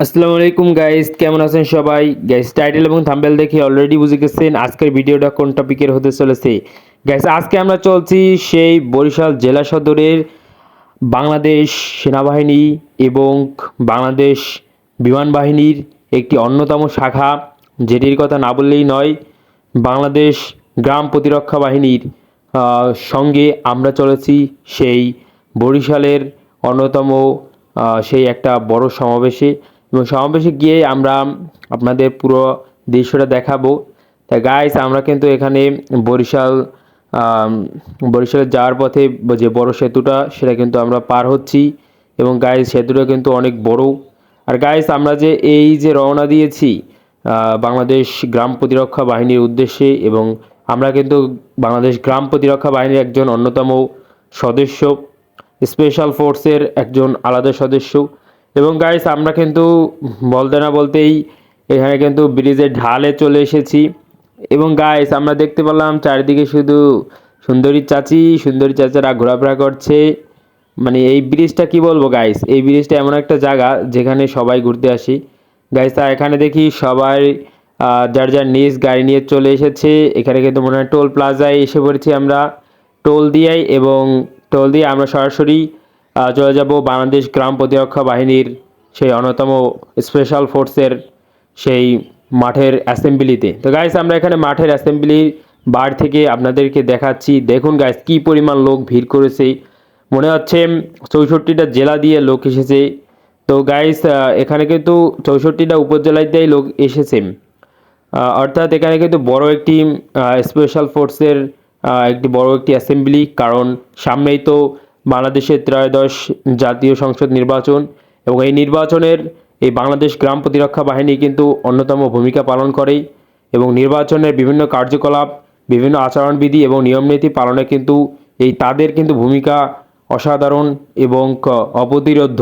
আসসালামু আলাইকুম গাইস কেমন আছেন সবাই? গাইস টাইটেল এবং থাম্বেল দেখে অলরেডি বুঝে গেছেন আজকের ভিডিওটা কোন টপিকের হতে চলেছে। গাইস আজকে আমরা চলছি সেই বরিশাল জেলা সদরের বাংলাদেশ সেনাবাহিনী এবং বাংলাদেশ বিমান বাহিনীর একটি অন্যতম শাখা, যেটির কথা না বললেই নয়, বাংলাদেশ গ্রাম প্রতিরক্ষা বাহিনীর সঙ্গে আমরা চলেছি সেই বরিশালের অন্যতম সেই একটা বড় সমাবেশে। এবং সমাবেশে গিয়ে আমরা আপনাদের পুরো দৃশ্যটা দেখাবো। তা গাইস আমরা কিন্তু এখানে বরিশাল বরিশালে যাওয়ার পথে যে বড় সেতুটা, সেটা কিন্তু আমরা পার হচ্ছি। এবং গাইস সেতুটা কিন্তু অনেক বড়। আর গাইস আমরা যে এই যে রওনা দিয়েছি বাংলাদেশ গ্রাম প্রতিরক্ষা বাহিনীর উদ্দেশ্যে এবং আমরা কিন্তু বাংলাদেশ গ্রাম প্রতিরক্ষা বাহিনীর একজন অন্যতম সদস্য স্পেশাল ফোর্সের একজন আলাদা সদস্য। এবং গাইস আমরা কিন্তু বলতে না বলতেই এখানে কিন্তু ব্রিজের ঢালে চলে এসেছি। এবং গাইস আমরা দেখতে পেলাম চারিদিকে শুধু সুন্দরী চাচি, সুন্দরী চাচারা ঘোরাফেরা করছে। মানে এই ব্রিজটা কি বলব গাইস এই ব্রিজটা এমন একটা জায়গা যেখানে সবাই ঘুরতে আসি। গাইস তা এখানে দেখি সবাই যার যার নিজ গাড়ি নিয়ে চলে এসেছে। এখানে কিন্তু মনে হয় টোল প্লাজায় এসে পড়েছি আমরা। টোল দিয়াই এবং টোল দিয়ে আমরা সরাসরি চলে যাব বাংলাদেশ গ্রাম প্রতিরক্ষা বাহিনীর সেই অন্যতম স্পেশাল ফোর্সের সেই মাঠের অ্যাসেম্বলিতে তো গাইস আমরা এখানে মাঠের অ্যাসেম্বলি বার থেকে আপনাদেরকে দেখাচ্ছি। দেখুন গাইস কি পরিমাণ লোক ভিড় করেছে। মনে হচ্ছে চৌষট্টিটা জেলা দিয়ে লোক এসেছে। তো গাইস এখানে কিন্তু চৌষট্টিটা উপজেলাতেই লোক এসেছে। অর্থাৎ এখানে কিন্তু বড় একটি স্পেশাল ফোর্সের একটি বড় একটি অ্যাসেম্বলি কারণ সামনেই তো বাংলাদেশের ত্রয়োদশ জাতীয় সংসদ নির্বাচন এবং এই নির্বাচনের এই বাংলাদেশ গ্রাম প্রতিরক্ষা বাহিনী কিন্তু অন্যতম ভূমিকা পালন করে এবং নির্বাচনের বিভিন্ন কার্যকলাপ, বিভিন্ন আচরণবিধি এবং নিয়মনীতি পালনে কিন্তু এই তাদের কিন্তু ভূমিকা অসাধারণ এবং অপ্রতিরোধ্য।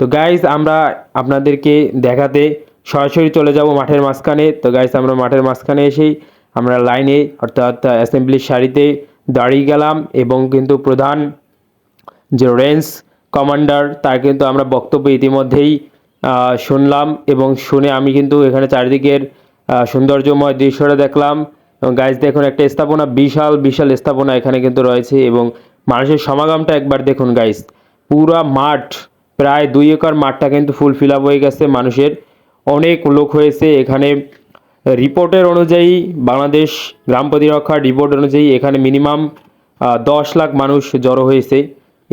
তো গাইজ আমরা আপনাদেরকে দেখাতে সরাসরি চলে যাব মাঠের মাঝখানে। তো গাইজ আমরা মাঠের মাঝখানে এসেই আমরা লাইনে অর্থাৎ অ্যাসেম্বলির সারিতে দাঁড়িয়ে গেলাম এবং কিন্তু প্রধান যে রেঞ্জ কমান্ডার, তার কিন্তু আমরা বক্তব্য ইতিমধ্যেই শুনলাম এবং শুনে আমি কিন্তু এখানে চারিদিকের সৌন্দর্যময় দৃশ্যটা দেখলাম। এবং গাইজ দেখুন একটা স্থাপনা, বিশাল বিশাল স্থাপনা এখানে কিন্তু রয়েছে এবং মানুষের সমাগমটা একবার দেখুন গাইজ পুরা মাঠ, প্রায় দুই একর মাঠটা কিন্তু ফুল ফিল আপ হয়ে গেছে মানুষের। অনেক লোক হয়েছে এখানে। রিপোর্টের অনুযায়ী বাংলাদেশ গ্রাম প্রতিরক্ষার রিপোর্ট অনুযায়ী এখানে মিনিমাম দশ লাখ মানুষ জড়ো হয়েছে।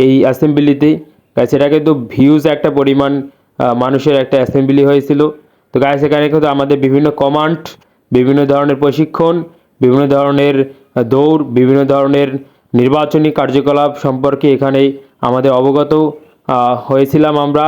এই অ্যাসেম্বলিতে গাছ এটা কিন্তু ভিউজ একটা পরিমাণ মানুষের একটা অ্যাসেম্বলি হয়েছিল। তো গাছ এখানে কিন্তু আমাদের বিভিন্ন কমান্ড বিভিন্ন ধরনের প্রশিক্ষণ, বিভিন্ন ধরনের দৌড়, বিভিন্ন ধরনের নির্বাচনী কার্যকলাপ সম্পর্কে এখানে আমাদের অবগত হয়েছিলাম আমরা।